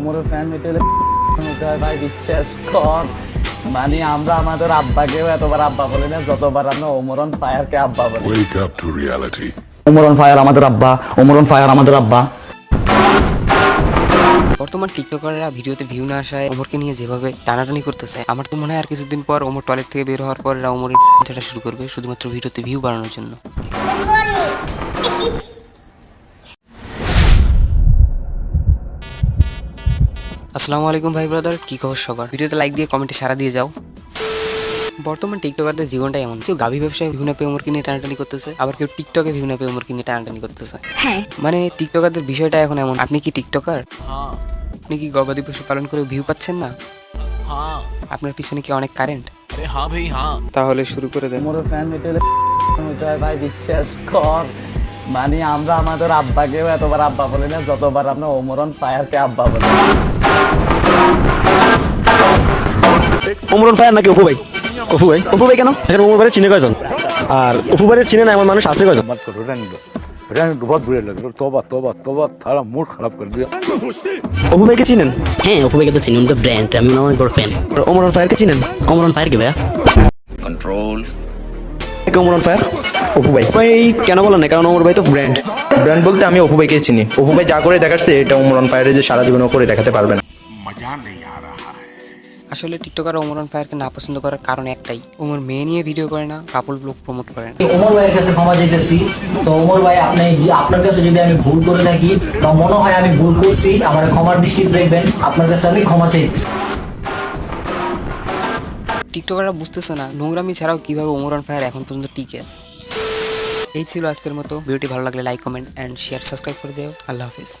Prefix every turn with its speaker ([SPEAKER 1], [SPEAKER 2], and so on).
[SPEAKER 1] মোর fan হইতে হতে হয় ভাই বিশ্বাস কর। মানে আমরা আমাদের আব্বাকেও এতবার আব্বা বলি না যতবার আমরা ওমরন ফায়ারকে আব্বা বলি।
[SPEAKER 2] Wake up to reality.
[SPEAKER 1] Omran fire আমাদের আব্বা ওমরন ফায়ার আমাদের আব্বা।
[SPEAKER 3] বর্তমান টিকটকাররা ভিডিওতে ভিউ না আসায় ওমরকে নিয়ে যেভাবে টানাটানি করতেছে আমার তো মনে হয় আর কিছুদিন পর ওমর টয়লেট থেকে বের হওয়ার পর এরা ওমরের ছাড়া শুরু করবে শুধুমাত্র ভিডিওতে ভিউ বাড়ানোর জন্য। আসসালামু আলাইকুম ভাই ব্রাদার কি খবর সবার? ভিডিওতে লাইক দিয়ে কমেন্টে সারা দিয়ে যাও। বর্তমান টিকটকারদের জীবনটা এমন। কেউ গাভী ব্যবসায় বিভিন্ন পে ওমর কিনে টানাটানি করতেছে আবার কেউ টিকটকে বিভিন্ন পে ওমর কিনে টানাটানি করতেছে। হ্যাঁ। মানে টিকটকারদের বিষয়টা এখন এমন। আপনি কি টিকটকার? আপনি কি গবাদি পশু পালন করে ভিউ পাচ্ছেন না? আপনার পিছনে কি অনেক কারেন্ট
[SPEAKER 4] হ্যাঁ হ্যাঁ।
[SPEAKER 3] তাহলে শুরু করে দেন।
[SPEAKER 1] ফ্যান কর। মানে আমরা আমাদের আব্বাকেও এতবার আব্বা বলি না যতবার আমরা অমরণ ফায়ারকে আব্বা বলি।
[SPEAKER 5] ওমরন ফায়ার নাকি অপু ভাই? অপু ভাই? অপু ভাই কেন? এখন অমর ভাই চিনে কয়জন? আর অপু ভাই চিনে না এমন মানুষ আছে কয়জন?
[SPEAKER 6] বহুত বুড়ে লাগল তোবা তোবা তোবা তারা মুড খারাপ করে দিও
[SPEAKER 5] অপু চিনেন?
[SPEAKER 7] হ্যাঁ অপু ভাইকে তো চিনি তো ব্র্যান্ড আমি অনেক ফ্যান
[SPEAKER 5] চিনেন?
[SPEAKER 7] অমরণ ফায়ার কে ভাই কন্ট্রোল
[SPEAKER 5] কে অমরন ফায়ার? অপু ভাই। ভাই কেন বলেন না? কারণ অমর ভাই তো ব্র্যান্ড
[SPEAKER 8] ব্র্যান্ড বলতে আমি অপু ভাইকে চিনি। অপু ভাই যা করে দেখাচ্ছে এটা উমরন ফায়ারে যে সারা জীবনও করে দেখাতে পারবে না।
[SPEAKER 3] আসলে টিকটকার ওমরন ফায়ারকে না পছন্দ করার কারণ একটাই। ওমর মেয়ে নিয়ে ভিডিও করে না কাপল ব্লগ প্রমোট করে না।
[SPEAKER 9] ওমর ভাইয়ের কাছে ক্ষমা চাইতেছি। তো ওমর ভাই আপনি আপনার কাছে যদি আমি ভুল করে থাকি বা মনে হয় আমি ভুল করছি আমার ক্ষমার দৃষ্টিতে দেখবেন আপনার কাছে আমি ক্ষমা চাইতেছি।
[SPEAKER 3] টিকটকাররা বুঝতেছে না, নোংরামি ছাড়াও কীভাবে ওমর অন ফায়ার এখন পর্যন্ত টিকে আছে। এই ছিল আজকের মতো। ভিডিওটি ভালো লাগলে like comment and share subscribe করে দিও। আল্লাহ হাফিজ।